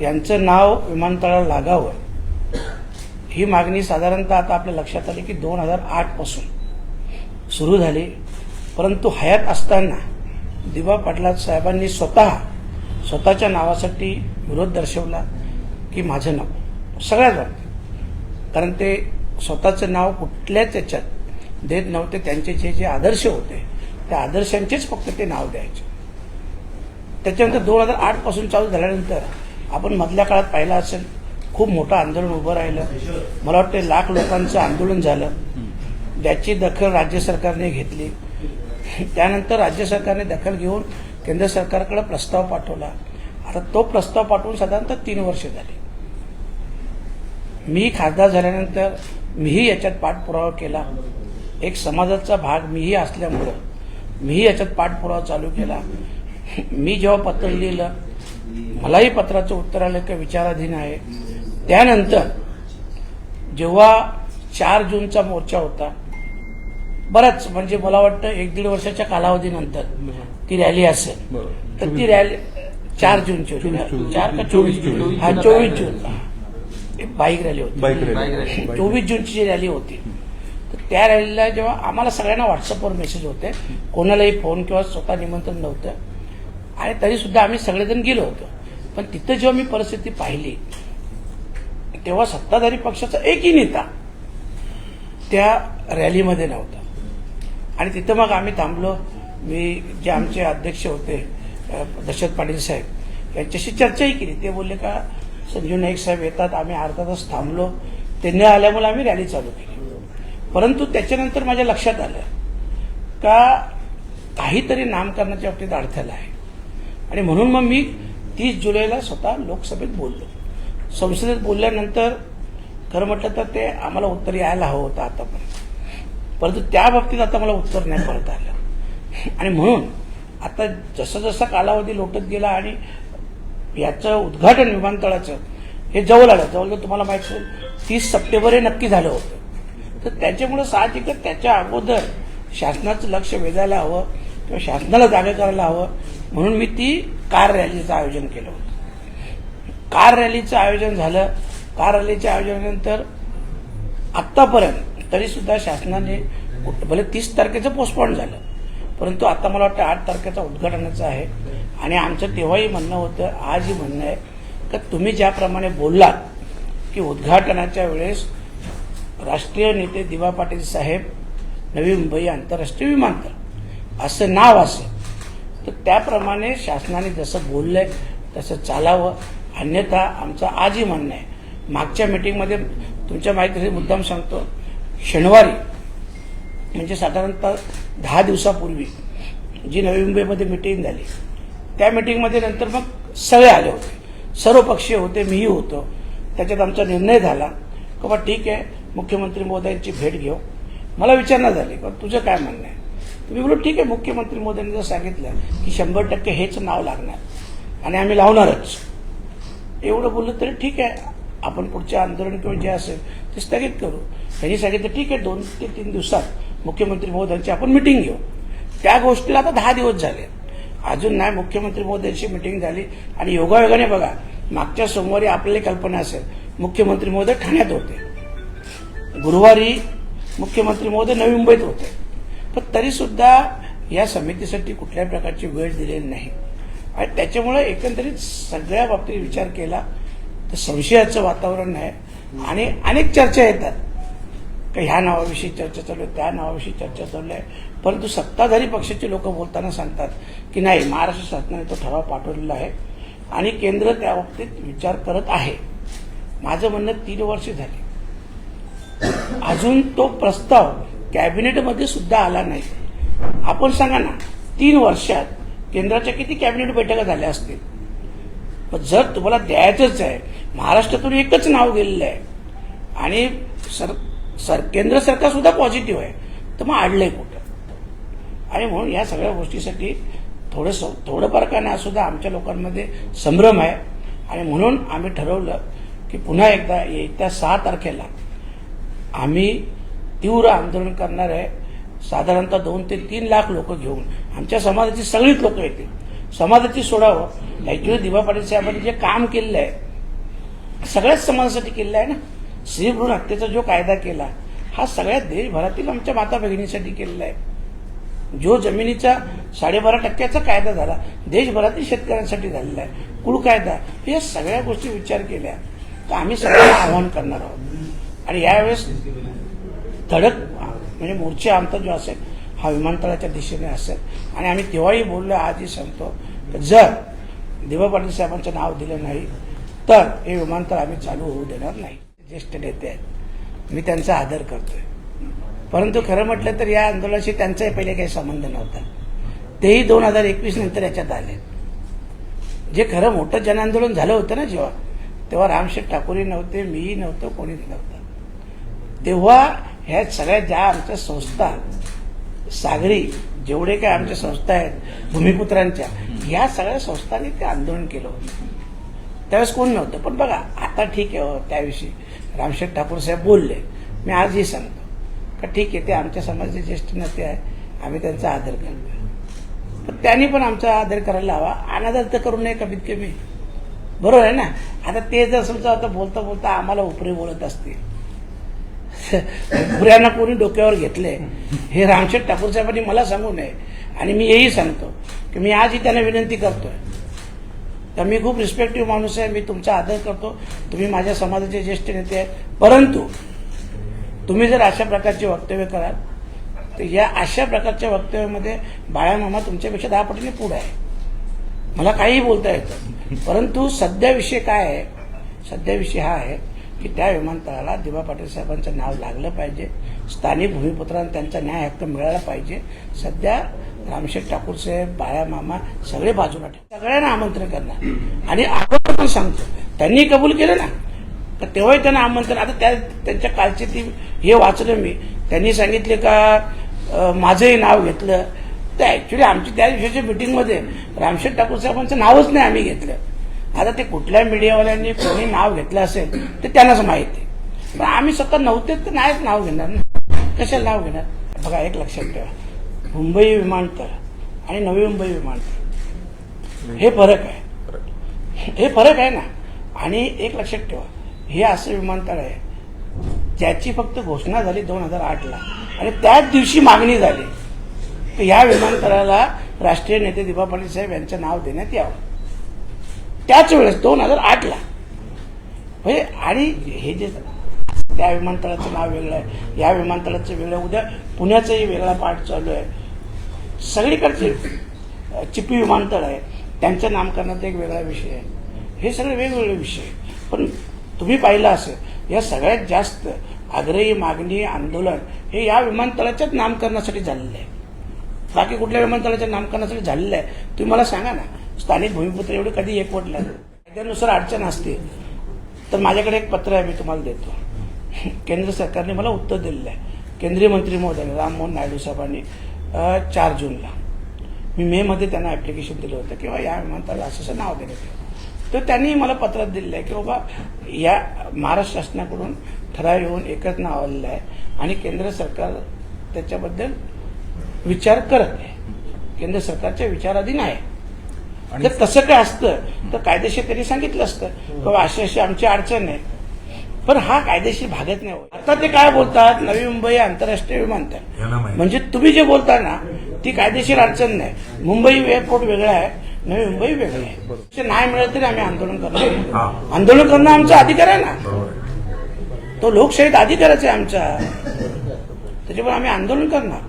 यांचं नाव विमानतळाला लागावं. ही मागणी साधारणतः आता आपल्या लक्षात आली की दोन हजार आठपासून सुरू झाली. परंतु हयात असताना दिबा पाटलाद साहेबांनी स्वतः स्वतःच्या नावासाठी विरोध दर्शवला की माझं नाव सगळ्याच बाबतीत कारण ते स्वतःचं नाव कुठल्याच याच्यात देत नव्हते. त्यांचे जे जे आदर्श होते त्या आदर्शांचेच फक्त ते नाव द्यायचे. त्याच्यानंतर दोन हजार आठपासून चालू झाल्यानंतर आपण मधल्या काळात पाहिलं असेल खूप मोठं आंदोलन उभं राहिलं. मला वाटतं लाख लोकांचं आंदोलन झालं. ज्याची दखल राज्य सरकारने घेतली. त्यानंतर राज्य सरकारने दखल घेऊन केंद्र सरकारकडे प्रस्ताव पाठवला. आता तो प्रस्ताव पाठवून साधारणतः तीन वर्ष झाली. मी खासदार झाल्यानंतर मीही याच्यात पाठपुरावा केला. एक समाजाचा भाग मीही असल्यामुळं मीही याच्यात पाठपुरावा चालू केला. मी जेव्हा पत्र लिहिलं मलाही पत्राचं उत्तर आलं की विचाराधीन आहे. त्यानंतर जेव्हा चार जूनचा मोर्चा होता बराच म्हणजे मला वाटतं एक दीड वर्षाच्या कालावधीनंतर ती रॅली असेल. तर ती रॅली चार जूनची होती? चार का चोवीस जून. हा चोवीस जून. एक बाईक रॅली होती. Bike rally. चोवीस जूनची जी रॅली होती तर त्या रॅलीला जेव्हा आम्हाला सगळ्यांना व्हॉट्सअपवर मेसेज होते. कोणालाही फोन किंवा स्वतः निमंत्रण नव्हतं. आणि तरी सुद्धा आम्ही सगळेजण गेलो होतो. पण तिथं जेव्हा मी परिस्थिती पाहिली तेव्हा सत्ताधारी पक्षाचा एकही नेता त्या रॅलीमध्ये नव्हता. आणि तिथं मग आम्ही थांबलो. मी जे आमचे अध्यक्ष होते दशरथ पाटील साहेब यांच्याशी चर्चाही केली. ते बोलले का संजीव नाईक साहेब येतात आम्ही अर्धा तास थांबलो. ते न आल्यामुळे आम्ही रॅली चालू केली. परंतु त्याच्यानंतर माझ्या लक्षात आलं का काहीतरी नामकरणाच्या बाबतीत अडथळा आहे. आणि म्हणून मग मी तीस जुलैला स्वतः लोकसभेत बोललो. संसदेत बोलल्यानंतर खरं म्हटलं तर ते आम्हाला उत्तर यायला हवं होतं आतापर्यंत. परंतु त्या बाबतीत आता मला उत्तर नाही परत आलं. आणि म्हणून आता जसं जसा कालावधी लोटत गेला आणि याचं उद्घाटन विमानतळाचं हे जवळ आलं जवळ तुम्हाला माहीत असेल तीस सप्टेंबर हे नक्की झालं होतं. तर त्याच्यामुळं साहजिकच त्याच्या अगोदर शासनाचं लक्ष वेधायला हवं किंवा शासनाला जागा करायला हवं. म्हणून मी ती कार रॅलीचं आयोजन केलं होतं. कार रॅलीचं आयोजन झालं. कार रॅलीच्या आयोजनानंतर आत्तापर्यंत तरी सुद्धा शासनाने भले तीस तारखेचं पोस्टपोन झालं परंतु आता मला वाटतं आठ तारखेचा उद्घाटनाचं आहे. आणि आमचं तेव्हाही म्हणणं होतं आजही म्हणणं आहे का तुम्ही ज्याप्रमाणे बोललात की उद्घाटनाच्या वेळेस राष्ट्रीय नेते दिवा पाटील साहेब नवी मुंबई आंतरराष्ट्रीय विमानतळ असं नाव असेल तर त्याप्रमाणे शासनाने जसं बोललंय तसं चालावं. अन्यथा आमचं आजही म्हणणं आहे मागच्या मिटिंगमध्ये तुमच्या माहितीसाठी मुद्दाम सांगतो शनिवारी म्हणजे साधारणतः दहा दिवसापूर्वी जी नवी मुंबईमध्ये मिटिंग झाली त्या मिटिंगमध्ये नंतर मग सगळे आले होते. सर्व पक्षीय होते मीही होतो. त्याच्यात आमचा निर्णय झाला की बा ठीक आहे मुख्यमंत्री महोदयांची भेट घेऊ. मला विचारणा झाली पण तुझं काय म्हणणं आहे? तुम्ही बोलू ठीक आहे मुख्यमंत्री मोदींनी जर सांगितलं की शंभर टक्के हेच नाव लागणार आणि आम्ही लावणारच. एवढं बोललं तरी ठीक आहे आपण पुढचे आंदोलन किंवा जे असेल ते स्थगित करू. त्यांनी सांगितलं ठीक आहे दोन ते तीन दिवसात मुख्यमंत्री महोदयांची आपण मिटिंग घेऊ. त्या गोष्टीला आता दहा दिवस झाले. अजून नाही मुख्यमंत्री महोदयांची मिटिंग झाली. आणि योगायोगाने बघा मागच्या सोमवारी आपल्याला कल्पना असेल मुख्यमंत्री महोदय ठाण्यात होते. गुरुवारी मुख्यमंत्री महोदय नवी मुंबईत होते. पण तरीसुद्धा या समितीसाठी कुठल्याही प्रकारची वेळ दिलेली नाही. आणि त्याच्यामुळे एकंदरीत सगळ्या बाबतीत विचार केला तर संशयाचं वातावरण आहे. आणि अनेक चर्चा येतात. का ह्या नावाविषयी चर्चा चालू आहे त्या नावाविषयी चर्चा चालू आहे. परंतु सत्ताधारी पक्षाचे लोक बोलताना सांगतात की नाही महाराष्ट्र शासनाने तो ठराव पाठवलेला आहे आणि केंद्र त्या बाबतीत विचार करत आहे. माझं म्हणणं तीन वर्ष झाली. अजून तो प्रस्ताव कॅबिनेटमध्ये सुद्धा आला नाही. आपण सांगा ना तीन वर्षात केंद्राच्या किती कॅबिनेट बैठका झाल्या असतील? पण जर तुम्हाला द्यायचंच आहे महाराष्ट्रातून एकच नाव गेलेलं आहे. आणि सर सर केंद्र सरकार सुद्धा पॉझिटिव्ह आहे. तर मग अडलंय कुठं? आणि म्हणून या सगळ्या गोष्टीसाठी थोडंसं थोडंफार का नाही सुद्धा आमच्या लोकांमध्ये संभ्रम आहे. आणि म्हणून आम्ही ठरवलं की पुन्हा एकदा येत्या सहा तारखेला आम्ही तीव्र आंदोलन करणार आहे साधारणतः दोन ते तीन लाख लोक घेऊन आमच्या समाजाची सगळीच लोक येतील. समाजाची सोडावं. ऍक्च्युली दिवा पाटील साहेबांनी जे काम केलेलं आहे सगळ्याच समाजासाठी केलेलं आहे ना? स्त्री भ्रूण हत्येचा जो कायदा केला हा सगळ्या देशभरातील आमच्या माता भगिनीसाठी केलेला आहे जो जमिनीचा साडेबारा टक्क्याचा कायदा झाला देशभरातील शेतकऱ्यांसाठी झालेला आहे. कुळ कायदा या सगळ्या गोष्टी विचार केल्या. तर आम्ही सगळ्यांना आव्हान करणार आहोत. आणि यावेळेस धडक म्हणजे मोर्चे आमचा जो असेल हा विमानतळाच्या दिशेने असेल. आणि आम्ही तेव्हाही बोललो आजही सांगतो जर दिवा पाटील साहेबांचं नाव दिलं नाही तर हे विमानतळ आम्ही चालू होऊ देणार नाही. ज्येष्ठ नेते आहेत. मी त्यांचा आदर करतोय. परंतु खरं म्हटलं तर या आंदोलनाशी त्यांचाही पहिले काही संबंध नव्हता. तेही दोन हजार एकवीस नंतर याच्यात आले. जे खरं मोठं जनआंदोलन झालं होतं ना जेव्हा तेव्हा रामशेठ ठाकूरही नव्हते मीही नव्हतो कोणीच नव्हतं. तेव्हा ह्या सगळ्या ज्या आमच्या संस्था सागरी जेवढे काय आमच्या संस्था आहेत भूमिपुत्रांच्या ह्या सगळ्या संस्थांनी ते आंदोलन केलं होतं. त्यावेळेस कोण नव्हतं पण बघा आता ठीक आहे हो, त्याविषयी रामशेठ ठाकूर साहेब बोलले. मी आजही सांगतो. का ठीक आहे ते आमच्या समाजाचे ज्येष्ठ नेते आहे आम्ही त्यांचा आदर करतो. पण त्यांनी पण आमचा आदर करायला हवा अनादर तर करू नये कमीत कमी. बरोबर आहे ना? आता ते जर समजा आता बोलता बोलता आम्हाला उपरी बोलत असतील. भुऱ्यांना कोणी डोक्यावर घेतले हे रामशेठ ठाकूर साहेबांनी मला सांगू नये. आणि मी हेही सांगतो की मी आजही त्यांना विनंती करतोय. तर मी खूप रिस्पेक्टिव्ह माणूस आहे मी तुमचा आदर करतो. तुम्ही माझ्या समाजाचे ज्येष्ठ नेते आहेत. परंतु तुम्ही जर अशा प्रकारचे वक्तव्य कराल तर या अशा प्रकारच्या वक्तव्यामध्ये बाळामामा तुमच्यापेक्षा दहा पटीने पुढे आहे. मला काहीही बोलता येतं. परंतु सध्या विषय काय आहे? सध्या विषय हा आहे की त्या विमानतळाला दिवा पाटील साहेबांचं नाव लागलं पाहिजे. स्थानिक भूमिपुत्रांना त्यांचा न्याय हक्क मिळाला पाहिजे. सध्या रामशेठ ठाकूर साहेब बाळा मामा सगळे बाजूला ठेव. सगळ्यांना आमंत्रण करणार. आणि आपण पण सांगतो. त्यांनी कबूल केलं ना? तर तेव्हाही त्यांना आमंत्रण आता त्या त्यांच्या कालची ती हे वाचलं मी. त्यांनी सांगितले का माझंही नाव घेतलं. तर ऍक्च्युली आमची त्या दिवशीच्या मिटिंगमध्ये रामशेठ ठाकूर साहेबांचं नावच नाही आम्ही घेतलं. आता ते कुठल्या मीडियावाल्यांनी कोणी नाव घेतलं असेल ते त्यांनाच माहिती पण आम्ही स्वतः नव्हते तर नाहीच नाव घेणार ना. कशाला नाव घेणार? बघा एक लक्षात ठेवा. मुंबई विमानतळ आणि नवी मुंबई विमानतळ हे फरक आहे. हे फरक आहे ना. आणि एक लक्षात ठेवा हे असं विमानतळ आहे ज्याची फक्त घोषणा झाली दोन हजार आठला आणि त्याच दिवशी मागणी झाली. तर या विमानतळाला राष्ट्रीय नेते दिपा पाटील साहेब यांचं नाव देण्यात यावं. त्याच वेळेस दोन हजार आठला म्हणजे आणि हे जे त्या विमानतळाचं नाव वेगळं आहे. या विमानतळाचं वेगळं उद्या पुण्याचाही वेगळा पाठ चालू आहे. सगळीकडचे चिपी विमानतळ आहे. त्यांच्या नामकरणाचा एक वेगळा विषय आहे. हे सगळे वेगवेगळे विषय आहे. पण तुम्ही पाहिलं असेल या सगळ्यात जास्त आग्रही मागणी आंदोलन हे या विमानतळाच्याच नामकरणासाठी झालेलं आहे. बाकी कुठल्या विमानतळाच्या नामकरणासाठी झालेलं आहे तुम्ही मला सांगा ना. स्थानिक भूमिपुत्र एवढं कधी एकवटलं कायद्यानुसार अडचण असते. तर माझ्याकडे एक पत्र आहे मी तुम्हाला देतो. केंद्र सरकारने मला उत्तर दिलेलं आहे. केंद्रीय मंत्री महोदय राममोहन नायडू साहेबांनी चार जूनला. मी मेमध्ये त्यांना ॲप्लिकेशन दिलं होतं किंवा या विमानतळाला असं असं नाव देण्यात यावं तर त्यांनी मला पत्रात दिलेलं आहे की बाबा या महाराष्ट्र शासनाकडून ठराव येऊन एकच नाव आलेलं आहे आणि केंद्र सरकार त्याच्याबद्दल विचार करत आहे. केंद्र सरकारच्या विचाराधीन आहे. आणि जर तसं काय असतं तर कायदेशीर त्यांनी सांगितलं असतं. बाबा अशी अशी आमची अडचण आहे. पण हा कायदेशीर भागत नाही होत. आता ते काय बोलतात? नवी मुंबई आंतरराष्ट्रीय विमानतळ. म्हणजे तुम्ही जे बोलता ना ती कायदेशीर अडचण नाही. मुंबई एअरपोर्ट वेगळं आहे नवी मुंबई वेगळं आहे. नाही मिळत तरी आम्ही आंदोलन करणार. आंदोलन करणं आमचा अधिकार आहे ना. तो लोकशाहीत अधिकारच आहे आमचा. त्याच्यामुळे आम्ही आंदोलन करणार.